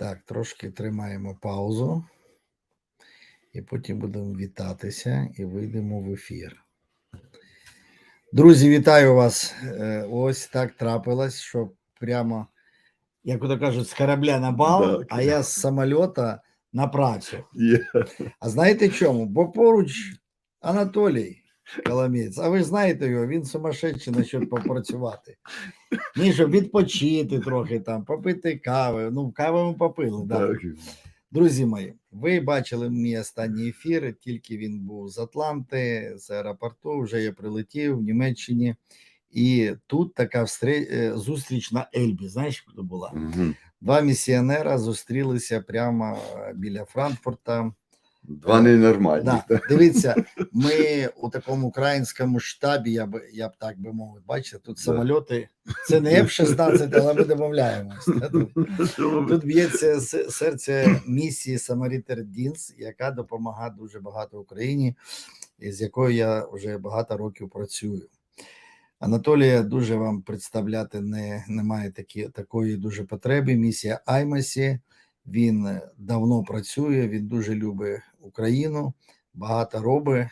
Так, трошки тримаємо паузу. І потім будемо вітатися і вийдемо в ефір. Друзі, вітаю вас. Е, Ось так трапилось, що прямо, як то кажуть, з корабля на бал, Да. а я з самольота на працю. Є. А знаєте чому? Бо поруч Анатолій Коломієць, а ви ж знаєте його, він сумасшедший насчет попрацювати. Ні, щоб відпочити трохи там, попити кави. Ну, кави ми попили, да. Так. Друзі мої, ви бачили мій останній ефір, тільки він був з Атланти, з аеропорту, вже я прилетів в Німеччині. І тут така встре- е, зустріч на Ельбі. Знаєш, хто була? Мгм. Два місіонера зустрілися прямо е, біля Франкфурта. Два ненормальні. Да, дивіться, ми у такому українському штабі, я б я б так би мовив, бачите, тут Да. самольоти. Це не F-16, але ми домовляємось. тут. Тут б'ється серце місії Самарітер Дінс, яка допомагає дуже багато Україні, і з якою я вже багато років працюю. Анатолія дуже вам представляти не, немає такі, такої дуже потреби. Місія Аймасі. Він е, давно працює, він дуже любить Україну, багато робить.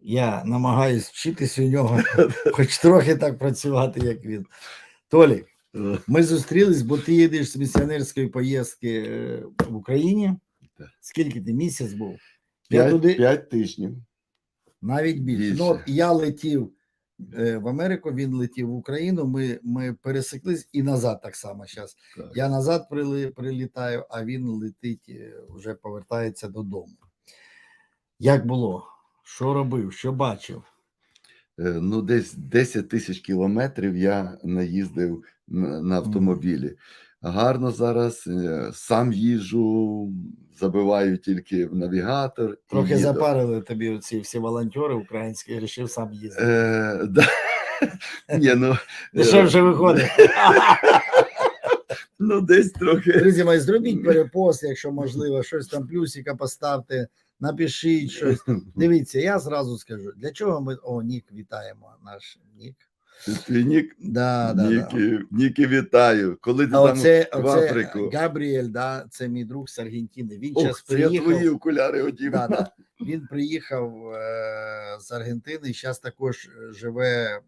Я намагаюсь вчитись у нього, хоч трохи так працювати, як він. Толік, ми зустрілись, бо ти їдеш з місіонерської поїздки е, в Україні. Скільки ти місяць був? П'ять, туди тижнів. навіть більше. Ну, я летів в Америку, він летів в Україну. Ми, ми пересеклись і назад так само зараз. Так. Я назад прили, прилітаю, а він летить, е, вже повертається додому. Як було? Що робив? Що бачив? Е, Ну, десь 10 тисяч кілометрів я наїздив на, на автомобілі. Гарно зараз. е, Сам їжджу, забиваю тільки в навігатор. Трохи їду. запарили тобі ці всі волонтери українські, і вирішив сам їздити. Е, да. Ні, ну, Дешевше виходить. ну, десь трохи. Друзі мої, зробіть перепост, якщо можливо, щось там плюсика поставте, напишіть щось. Дивіться, я зразу скажу, для чого ми. О, Нік, вітаємо наш Нік. Твій нік, Да, да, да. Ніки, Ніки, вітаю. Коли ти А там оце, в оце Габріель, да, це мій друг з Аргентини. Він Ох, це я приїхав. твої окуляри одів. Да, да. Він приїхав е, з Аргентини, зараз також е, живе е,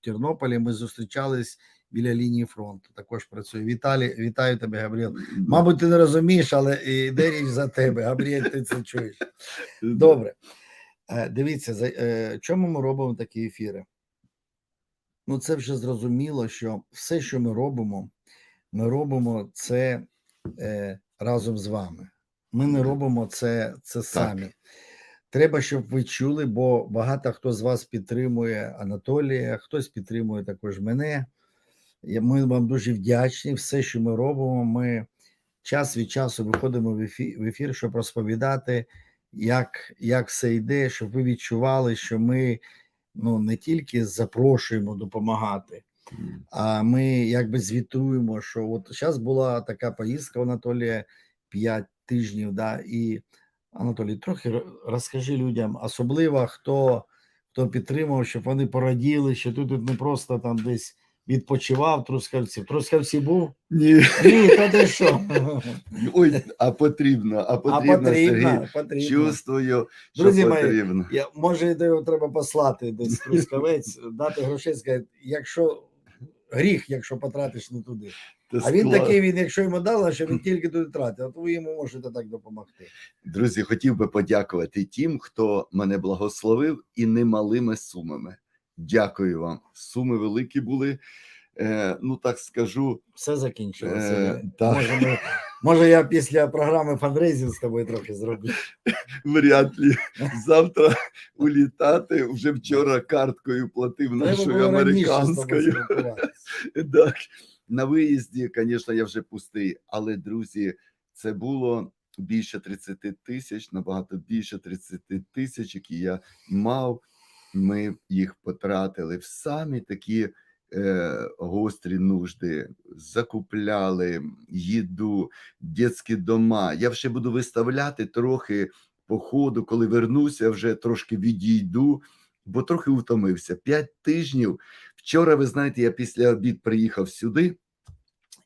в Тернополі. Ми зустрічались біля лінії фронту. Також працює. Віталій, вітаю тебе, Габріел. Мабуть, ти не розумієш, але йде річ за тебе. Габріель, ти це чуєш. Добре. Е, Дивіться, чому ми робимо такі ефіри? Ну, це вже зрозуміло, що все, що ми робимо, ми робимо це е, разом з вами. Ми не робимо це, це самі. Треба, щоб ви чули, бо багато хто з вас підтримує Анатолія, хтось підтримує також мене. Ми вам дуже вдячні. Все, що ми робимо, ми час від часу виходимо в ефір, в ефір щоб розповідати, як, як все йде, щоб ви відчували, що ми ну, не тільки запрошуємо допомагати, а ми якби звітуємо, що от зараз була така поїздка Анатолія 5 тижнів, да, і Анатолій, трохи розкажи людям, особливо хто, хто підтримав, щоб вони пораділи, що тут не просто там десь відпочивав в Трускавці. В Трускавці був? Ні. Ні, та ти що? Ой, а потрібно, а А потрібно, потрібно, Сергій. потрібно. Чувствую, що Друзі мої. Я, може, його треба послати десь в Трускавець, дати грошей, сказати, якщо гріх, якщо потратиш не туди. Це А він склад. такий, він, якщо йому дали, що він тільки туди тратить, а то ви йому можете так допомогти. Друзі, хотів би подякувати тим, хто мене благословив і немалими сумами. Дякую вам. Суми великі були. Е, ну так скажу, Все закінчилося. Е, так. може, ми, може, я після програми фандрейзинг з тобою трохи зроблю. вряд ли завтра улітати. Вже вчора карткою платив нашою американською. Так, на виїзді, звісно, я вже пустий, але друзі, це було більше 30 тисяч, набагато більше 30 тисяч, які я мав. Ми їх потратили в самі такі е, гострі нужди, закупляли їду, дитячі дома. Я ще буду виставляти трохи по ходу, коли вернуся, вже трошки відійду, бо трохи втомився. П'ять тижнів. Вчора, ви знаєте, я після обід приїхав сюди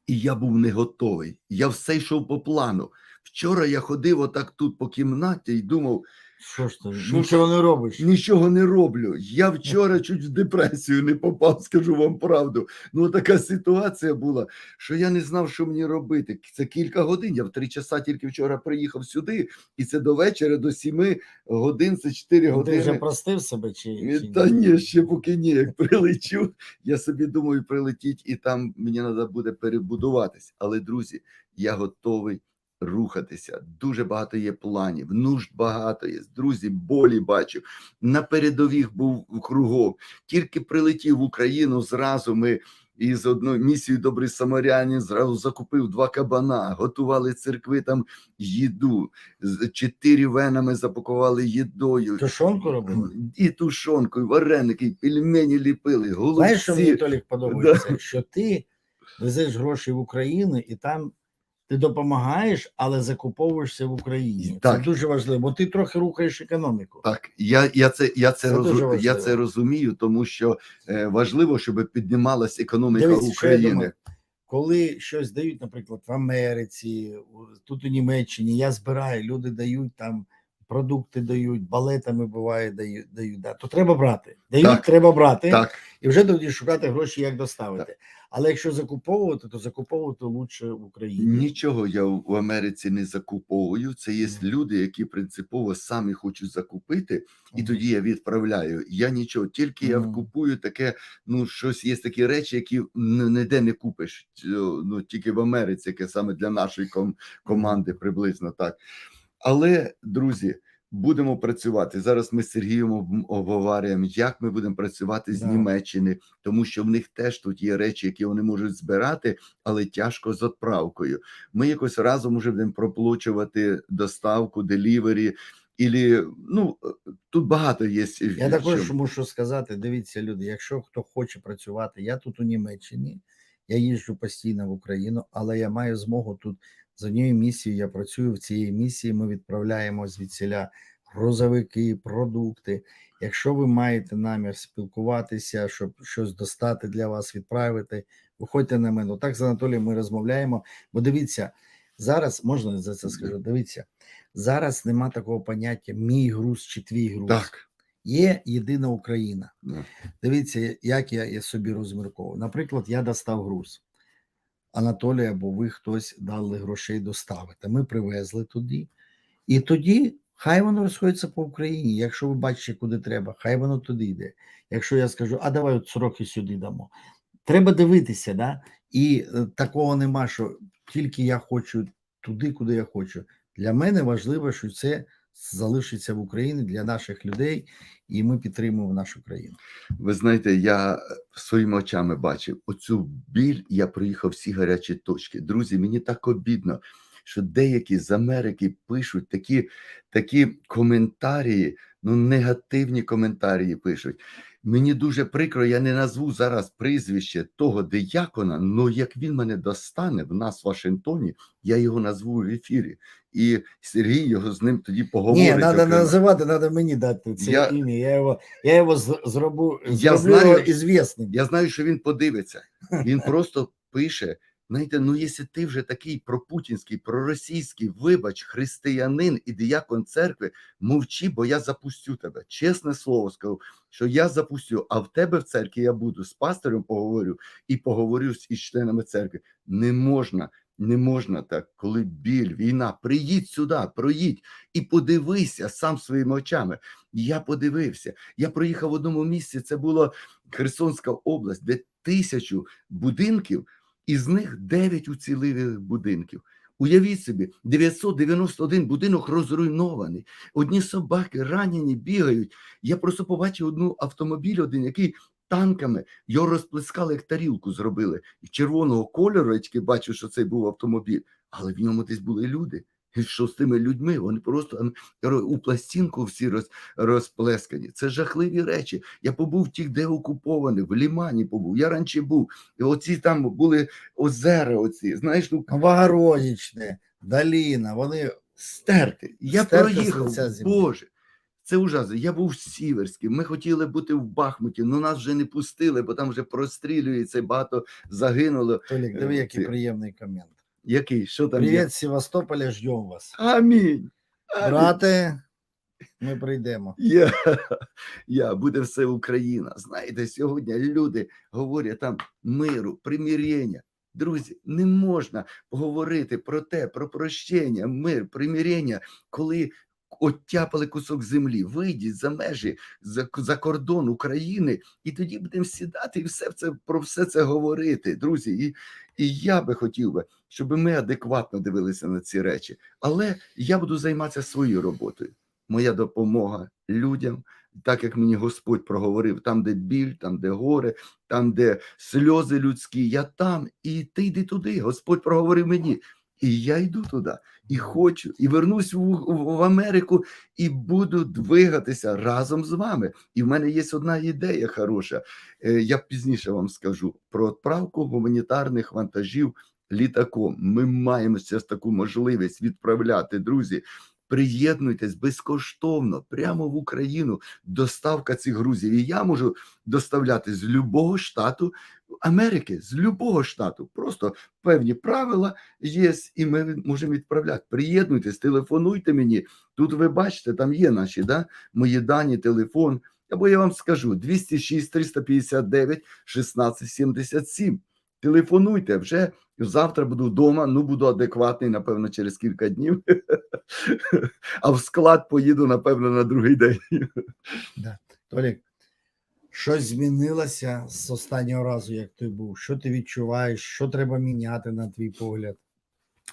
І я був не готовий. Я все йшов по плану. Вчора я ходив отак тут по кімнаті і думав, Що ж ти? Що Нічого не робиш. нічого не роблю. Я вчора чуть в депресію не попав, скажу вам правду. Ну така ситуація була, що я не знав, що мені робити. Це кілька годин. Я в три часа тільки вчора приїхав сюди, і це до вечора, до сіми годин, це чотири Ну, Ти вже простив себе чи, чи Та ні, ще поки ні, як прилечу, я собі думаю, прилетіть, і там мені треба буде перебудуватись. Але, друзі, я готовий рухатися. Дуже багато є планів, нужд багато є. Друзі, болі бачу. На передових був кругом. Тільки прилетів в Україну, зразу ми із одної місії Добрий Самарянин зразу закупив два кабана, готували церкви там їду. З- Чотири венами запакували їдою. тушонку робили? І тушонку, і вареники, і пельмені ліпили, голубці. Знаєш, що мені Толік подобається? Що ти везеш гроші в Україну і там ти допомагаєш, але закуповуєшся в Україні. Так. Це дуже важливо, бо ти трохи рухаєш економіку. Так, я, я, це, я, це, Це дуже я це розумію, тому що е, важливо, щоб піднімалась економіка Дивіться, України. Коли щось дають, наприклад, в Америці, тут у Німеччині, я збираю, люди дають там. Продукти дають, балетами буває, дають, дають да. то треба брати. Дають, Так. треба брати, Так, і вже тоді шукати гроші, як доставити. Але якщо закуповувати, то закуповувати лучше в Україні. нічого я в Америці не закуповую. Це є люди, які принципово самі хочуть закупити, і тоді я відправляю. Я нічого, тільки я купую таке. Ну, щось є такі речі, які ніде не купиш. Ну тільки в Америці, яке саме для нашої ком- команди приблизно так. Але, друзі, будемо працювати. Зараз ми з Сергієм обговорюємо, як ми будемо працювати з Да. Німеччини, тому що в них теж тут є речі, які вони можуть збирати, але тяжко з відправкою. Ми якось разом уже будемо проплачувати доставку, делівері. Ілі, ну тут багато є. Я також мушу сказати: дивіться, люди, якщо хто хоче працювати, я тут у Німеччині, я їжджу постійно в Україну, але я маю змогу тут з однією місією. Я працюю в цій місії. Ми відправляємо звідсіля грузовики, продукти. Якщо ви маєте намір спілкуватися, щоб щось достати для вас, відправити, виходьте на мене. Так з Анатолієм ми розмовляємо. Бо дивіться, зараз можна за це скажу. Дивіться, зараз нема такого поняття мій груз чи твій груз. Так. Є єдина Україна. Да. Дивіться, як я, я собі розмірковую. Наприклад, я достав груз. Анатолій або ви хтось дали грошей доставити. Ми привезли туди. І тоді хай воно розходиться по Україні. Якщо ви бачите, куди треба, хай воно туди йде. Якщо я скажу, а давай от сроки сюди дамо. Треба дивитися, да? і е, такого нема, що тільки я хочу туди, куди я хочу. Для мене важливо, що це залишиться в Україні для наших людей, і ми підтримуємо нашу країну. Ви знаєте, я своїми очами бачив оцю біль. Я проїхав всі гарячі точки. Друзі, мені так обідно, що деякі з Америки пишуть такі, такі коментарі, ну негативні коментарі пишуть. Мені дуже прикро, я не назву зараз прізвище того диякона, але як він мене достане в нас в Вашингтоні, я його назву в ефірі. І Сергій його з ним тоді поговорить. Ні, треба називати, треба мені дати це Я- ім'я. Я його, я його зроблю, Я зроблю знаю, його ізвісним. Я знаю, що він подивиться. Він просто пише: знаєте, ну якщо ти вже такий пропутінський, проросійський, вибач, християнин і діякон церкви, мовчи, бо я запустю тебе. Чесне слово скажу, що я запустю, а в тебе в церкві я буду з пастором поговорю і поговорю з із членами церкви. Не можна. Не можна так, коли біль, війна. Приїдь сюди, проїдь і подивися сам своїми очами. Я подивився. Я проїхав в одному місці. Це було Херсонська область, де тисячу будинків, із них 9 уцілілих будинків. Уявіть собі, 991 будинок розруйнований. Одні собаки ранені бігають. Я просто побачив одну автомобіль, один, який танками його розплескали, як тарілку зробили. І червоного кольору, я тільки бачу, що це був автомобіль, але в ньому десь були люди. Що з тими людьми? Вони просто у пластинку всі роз, розплескані. Це жахливі речі. Я побув тих, де окуповані, в Лімані побув. Я раніше був. І оці там були озера. Оці, знаєш, ну Богородичне, Доліна, вони стерти. Я Стерти проїхав. Боже. Це ужасно. Я був в Сіверській, ми хотіли бути в Бахмуті, але нас вже не пустили, бо там вже прострілюється, багато загинуло. Толік, диви, Е, який приємний комент. Який? Що там є? Привіт, Севастополя, ждем вас. Амінь. Амінь. Брате, ми прийдемо. Я, я, буде все Україна. Знаєте, сьогодні люди говорять там миру, примирення. Друзі, не можна говорити про те, про прощення, мир, примирення, коли оттяпали кусок землі. Вийдіть за межі, за, за кордон України, і тоді будемо сідати і все це про все це говорити, друзі. І, і я би хотів би, щоб ми адекватно дивилися на ці речі. Але я буду займатися своєю роботою моя допомога людям, так як мені Господь проговорив, там, де біль, там, де горе, там, де сльози людські, я там, і ти йди туди. Господь проговорив мені. І я йду туди, і хочу, і вернусь в, в, Америку, і буду двигатися разом з вами. І в мене є одна ідея хороша. Е, Я пізніше вам скажу про відправку гуманітарних вантажів літаком. Ми маємо зараз таку можливість відправляти, друзі. Приєднуйтесь безкоштовно прямо в Україну. Доставка цих грузів. І я можу доставляти з любого штату Америки, з любого штату. Просто певні правила є, і ми можемо відправляти. Приєднуйтесь, телефонуйте мені. Тут ви бачите, там є наші да, мої дані, телефон. Або я вам скажу 206 359 1677. Телефонуйте вже завтра буду вдома. Ну буду адекватний, напевно, через кілька днів. А в склад поїду, напевно, на другий день. Толік, щось змінилося з останнього разу, як ти був. Що ти відчуваєш? Що треба міняти, на твій погляд?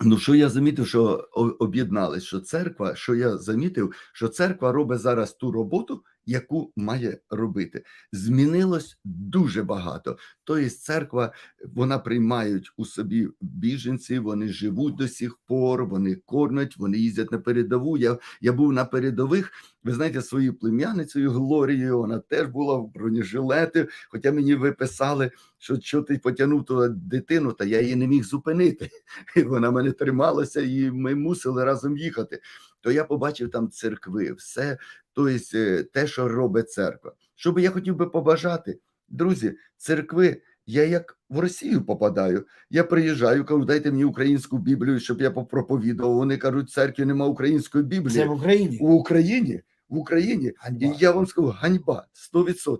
Ну, що я замітив, що об'єдналися що церква, що я замітив, що церква робить зараз ту роботу, яку має робити. Змінилось дуже багато. Тобто, церква вона приймають у собі біженці, вони живуть до сих пор, вони кормять, вони їздять на передову. Я, я був на передових. Ви знаєте, своєю плем'яницею Глорією, вона теж була в бронежилеті, хоча мені виписали, що, що ти потягнув ту дитину, та я її не міг зупинити. І вона мене трималася, і ми мусили разом їхати. То я побачив там церкви, все, тобто те, що робить церква. Що би я хотів би побажати, друзі, церкви. Я як в Росію попадаю. Я приїжджаю, кажу, дайте мені українську Біблію, щоб я попроповідував. Вони кажуть, церкві нема української Біблії. Це в Україні? В Україні, в Україні. Ганьба. І я вам скажу, ганьба 100%.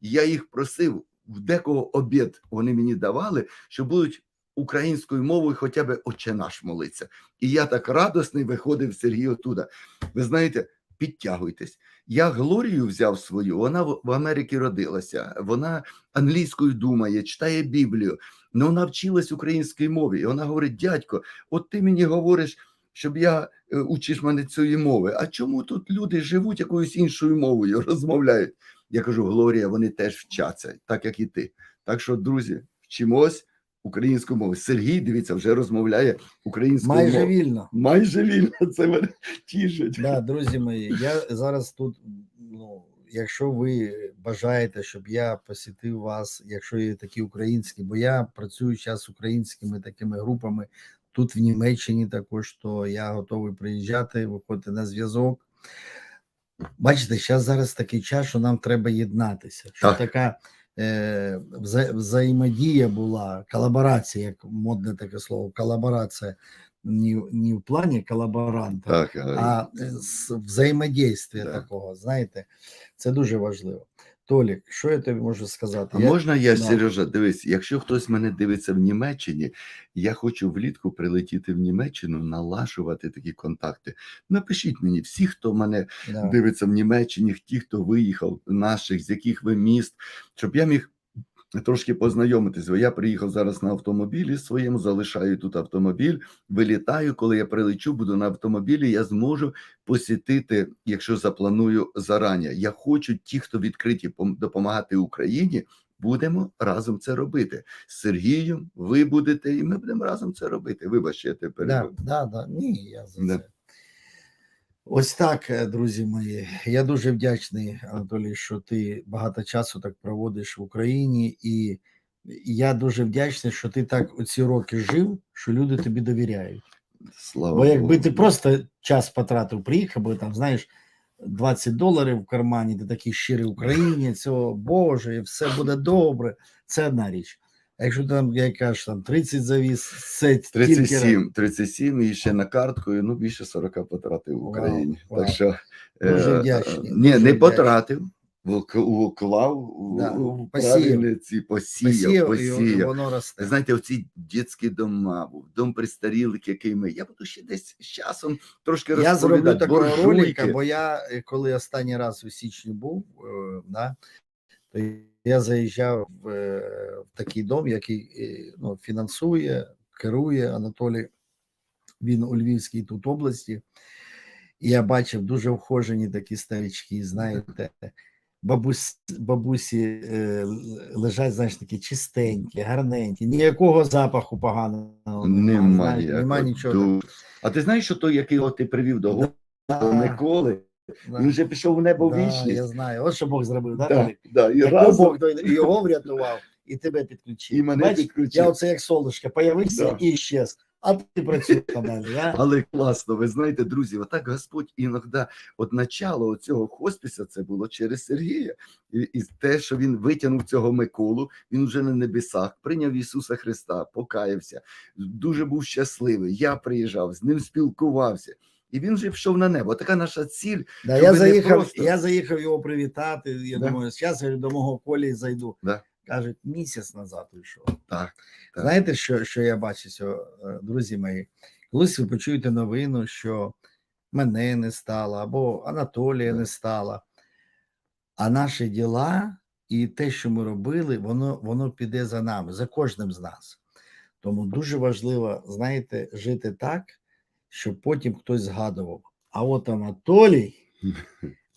Я їх просив в декого обід вони мені давали, що будуть українською мовою хоча б «Отче наш молиться. І я так радісний виходив Сергій оттуда. Ви знаєте, підтягуйтесь. Я Глорію взяв свою, вона в Америці родилася, вона англійською думає, читає Біблію, але вона вчилась українській мові. І вона говорить: дядько, от ти мені говориш, щоб я е, учиш мене цієї мови. А чому тут люди живуть якоюсь іншою мовою, розмовляють? Я кажу, Глорія, вони теж вчаться, так як і ти. Так що, друзі, вчимось українською мовою. Сергій, дивіться, вже розмовляє українською Майже мовою. вільно. Майже вільно, це мене тішить. Да, друзі мої, я зараз тут. Ну, якщо ви бажаєте, щоб я посітив вас, якщо є такі українські, бо я працюю зараз з українськими такими групами тут в Німеччині, також то я готовий приїжджати, виходити на зв'язок. Бачите, зараз зараз такий час, що нам треба єднатися. Що Так. така взаємодія була, колаборація, як модне таке слово, колаборація не, не в плані колаборанта, Так, а е, з Да. такого, знаєте, це дуже важливо. Толік, що я тобі можу сказати? А можна я, да. Сережа, дивись, якщо хтось мене дивиться в Німеччині, я хочу влітку прилетіти в Німеччину, налажувати такі контакти. Напишіть мені, всі, хто мене да. дивиться в Німеччині, ті, хто виїхав, наших, з яких ви міст, щоб я міг трошки познайомитись. Бо я приїхав зараз на автомобілі своєму, залишаю тут автомобіль, вилітаю. Коли я прилечу, буду на автомобілі, я зможу посітити, якщо запланую зарані. Я хочу ті, хто відкриті пом- допомагати Україні. Будемо разом це робити з Сергієм. Ви будете, і ми будемо разом це робити. Вибачте, я тебе Да, да, да. Ні, я за Да. це. Ось так, е, друзі мої. Я дуже вдячний, Анатолій, що ти багато часу так проводиш в Україні, і я дуже вдячний, що ти так оці роки жив, що люди тобі довіряють. Слава Бо якби Богу. ти просто час потратив, приїхав би там, знаєш, 20 доларів в кармані, ти такий щирий українець, о Боже, і все буде добре. Це одна річ. А якщо там, як кажеш, там 30 завіз, це тільки 37, 37 і ще на картку, ну більше 40 потратив в Україні. вау. Так що Дуже е, вдячні, Ні, дуже не потратив. вк- Вклав у- Да, посіяв. ці посіяв, посіяв, посіяв. воно росте. Знаєте, оці дитячі дома, був, дом престарілих, який ми. Я буду ще десь з часом трошки Я зроблю розповідати. такого ролика, бо я е, коли останній раз у січні був, е, да, то я заїжджав в, е, в такий дом, який е, ну, фінансує, керує Анатолій. Він у Львівській тут області. І я бачив дуже вхожені такі старички, знаєте, бабусь, бабусі е, лежать, знаєш, такі чистенькі, гарненькі, ніякого запаху поганого Немає. знаєш, нема нічого. А ти знаєш, що той, який от ти привів до Господа Да, Миколи. Він вже пішов у небо в вічність. я знаю. От що Бог зробив, да, Да, Толік? да, і Якби разом, Бог той- і його врятував, і тебе підключив. і мене Бач, підключив. я оце як солнышко появився Да. і щез. А ти працюєш надалі, а? Але класно, ви знаєте, друзі, отак Господь іноді, от начало цього хоспіса, це було через Сергія. І, і те, що він витягнув цього Миколу, він вже на небесах, прийняв Ісуса Христа, покаявся, дуже був щасливий. Я приїжджав, з ним спілкувався. І він вже пішов на небо. Така наша ціль. Да, я, заїхав, просто- я заїхав його привітати. Я Да. думаю, зараз я до мого колі зайду. Да. Кажуть, місяць назад уйшов. Так, так. Знаєте, що, що я бачу, е, друзі мої? Колись ви почуєте новину, що мене не стало, або Анатолія не стало. А наші діла і те, що ми робили, воно, воно піде за нами, за кожним з нас. Тому дуже важливо, знаєте, жити так, щоб потім хтось згадував. А от Анатолій,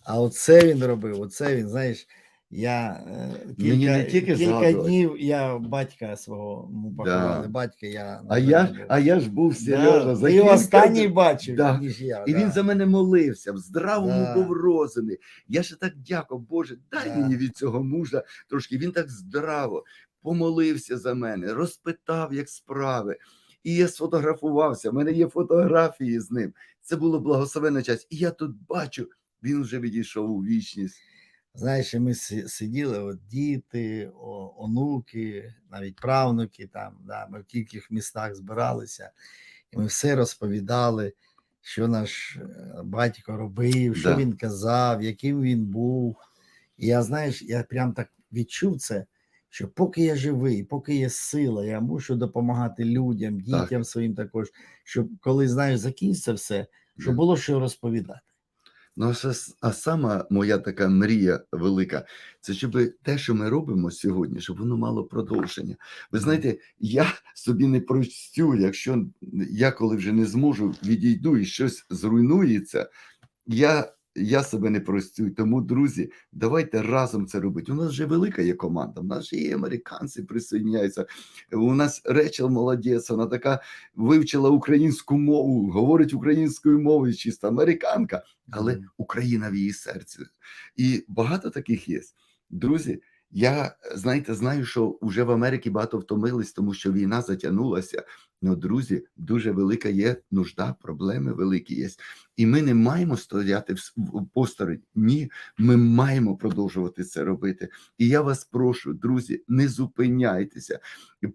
а оце він робив, оце він, знаєш, я е, кілька, Мені не тільки кілька згадувати. днів я батька свого ну, поховали, Да. батька я А я, ж- а я ж був Да, Сережа. за ти кілька останній днів. бачив, Да. ніж я. І він за мене молився, в здравому Да. був розумі. Я ще так дякував, Боже, дай Да. мені від цього мужа трошки. Він так здраво помолився за мене, розпитав, як справи. І я сфотографувався. в мене є фотографії з ним. Це було благословенна час. І я тут бачу, він вже відійшов у вічність. Знаєш, ми сиділи, от діти, о- онуки, навіть правнуки там, да, ми в кількох містах збиралися, і ми все розповідали, що наш е, батько робив, що Да. він казав, яким він був. І я, знаєш, я прям так відчув це, що поки я живий, поки є сила, я мушу допомагати людям, Так. дітям своїм також, щоб коли знаєш, закінчиться все, щоб було що розповідати. Ну, а, а сама моя така мрія велика, це щоб те, що ми робимо сьогодні, щоб воно мало продовження. Ви знаєте, я собі не простю, якщо я коли вже не зможу, відійду і щось зруйнується, я, я себе не простю. Тому, друзі, давайте разом це робити. У нас вже велика є команда, у нас же є американці присоединяються. У нас Речел молодець, вона така вивчила українську мову, говорить українською мовою, чисто американка але Україна в її серці. І багато таких є. Друзі, я знаєте, знаю, що вже в Америці багато втомились, тому що війна затягнулася. Ну, друзі, дуже велика є нужда, проблеми великі є. І ми не маємо стояти в посторонь. Ні, ми маємо продовжувати це робити. І я вас прошу, друзі, не зупиняйтеся.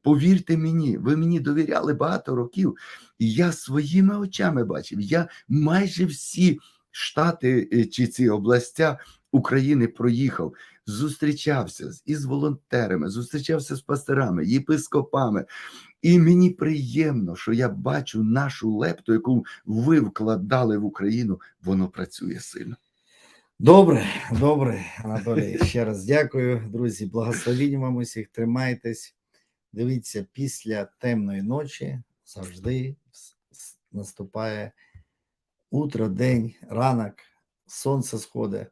Повірте мені, ви мені довіряли багато років, і я своїми очами бачив. Я майже всі штати е, чи ці областя України проїхав, зустрічався із волонтерами, зустрічався з пасторами, єпископами. І мені приємно, що я бачу нашу лепту, яку ви вкладали в Україну, воно працює сильно. Добре, добре, Анатолій. Ще раз дякую, друзі. Благословінь вам усіх, тримайтесь. Дивіться, після темної ночі завжди наступає утро, день, ранок, сонце сходить.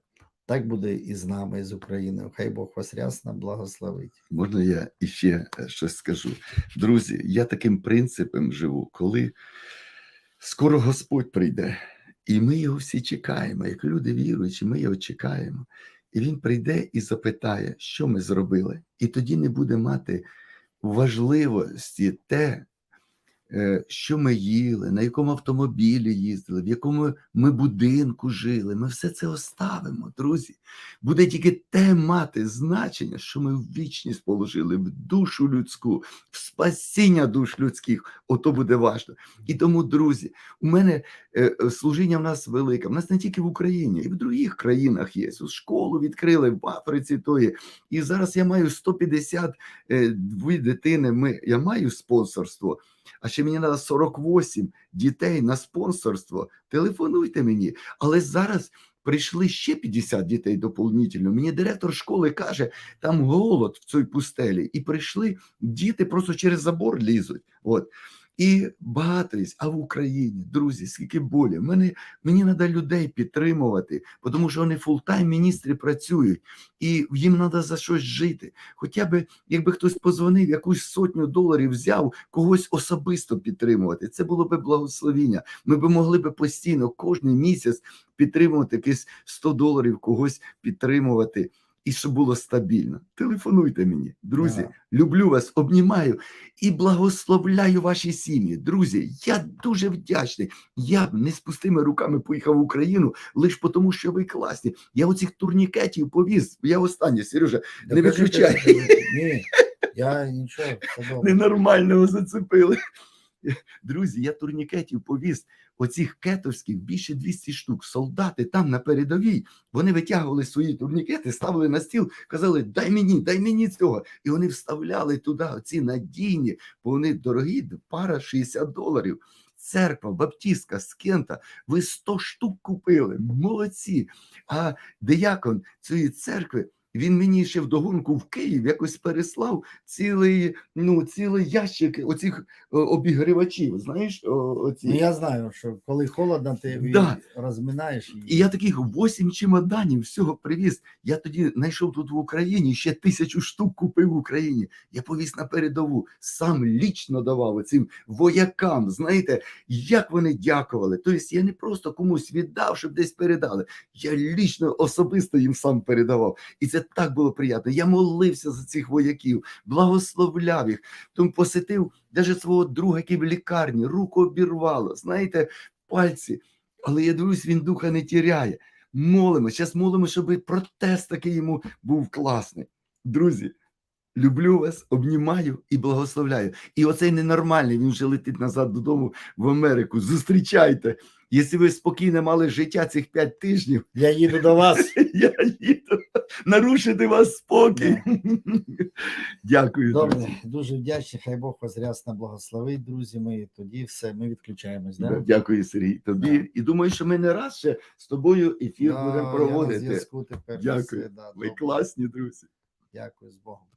Так буде і з нами, і з Україною. Хай Бог вас рясно благословить. Можна я іще е, щось скажу? Друзі, я таким принципом живу, коли скоро Господь прийде, і ми його всі чекаємо, як люди віруючі, ми його чекаємо. І він прийде і запитає, що ми зробили. І тоді не буде мати важливості те, що ми їли, на якому автомобілі їздили, в якому ми будинку жили. Ми все це оставимо, друзі. Буде тільки те мати значення, що ми в вічність положили в душу людську, в спасіння душ людських. Ото буде важливо. І тому, друзі, у мене е, е, служіння в нас велике. В нас не тільки в Україні, і в других країнах є. Школу відкрили в Африці тої. І зараз я маю 150 е, дві дитини. Ми, я маю спонсорство. А ще мені треба 48 дітей на спонсорство. Телефонуйте мені. Але зараз прийшли ще 50 дітей доповнительно. Мені директор школи каже, там голод в цій пустелі. І прийшли діти просто через забор лізуть. От. І багато. А в Україні, друзі, скільки болі. Мене, мені треба людей підтримувати, тому що вони фултайм міністри працюють, і їм треба за щось жити. Хоча б, якби хтось позвонив, якусь сотню доларів взяв, когось особисто підтримувати. Це було б благословіння. Ми б могли б постійно кожен місяць підтримувати якісь 100 доларів, когось підтримувати. І щоб було стабільно. Телефонуйте мені, друзі. Да. Люблю вас, обнімаю і благословляю ваші сім'ї. Друзі, я дуже вдячний. Я б не з пустими руками поїхав в Україну лише тому, що ви класні. Я оцих турнікетів повіз. Я останнє, Сережа, Да не виключай. Ні, я нічого. Ненормального зацепили. Друзі, я турнікетів повіз оцих кетовських більше 200 штук. Солдати там на передовій. Вони витягували свої турнікети, ставили на стіл, казали: дай мені, дай мені цього. І вони вставляли туди оці надійні, бо вони дорогі, пара 60 доларів. Церква, баптістка, з Кента, ви 100 штук купили, молодці. А диякон цієї церкви, він мені ще вдогонку в Київ якось переслав цілий, ну, цілий ящик оцих обігрівачів. Знаєш, оці. Ну, я знаю, що коли холодно, ти Да. розминаєш її. І я таких восім чемоданів всього привіз. Я тоді знайшов тут в Україні, ще тисячу штук купив в Україні. Я повіз на передову, сам лічно давав цим воякам. Знаєте, як вони дякували. Тобто я не просто комусь віддав, щоб десь передали. Я лічно особисто їм сам передавав. І це так було приємно. Я молився за цих вояків, благословляв їх. Тому посетив навіть свого друга, який в лікарні, руку обірвало, знаєте, пальці. Але я дивлюсь, він духа не тіряє. Молимо. Зараз молимо, щоб протест такий йому був класний. Друзі, люблю вас, обнімаю і благословляю. І оцей ненормальний, він вже летить назад додому в Америку. Зустрічайте. Якщо ви спокійно мали життя цих п'ять тижнів, Я їду до вас. я їду нарушити вас спокій. Дякую. Добре, дуже вдячний. Хай Бог вас рясно благословить, друзі мої. Тоді все, ми відключаємось. Да? Дякую, Сергій. Тобі. І думаю, що ми не раз ще з тобою ефір будемо проводити. зв'язку тепер. Дякую. Ви класні, друзі. Дякую з Богом.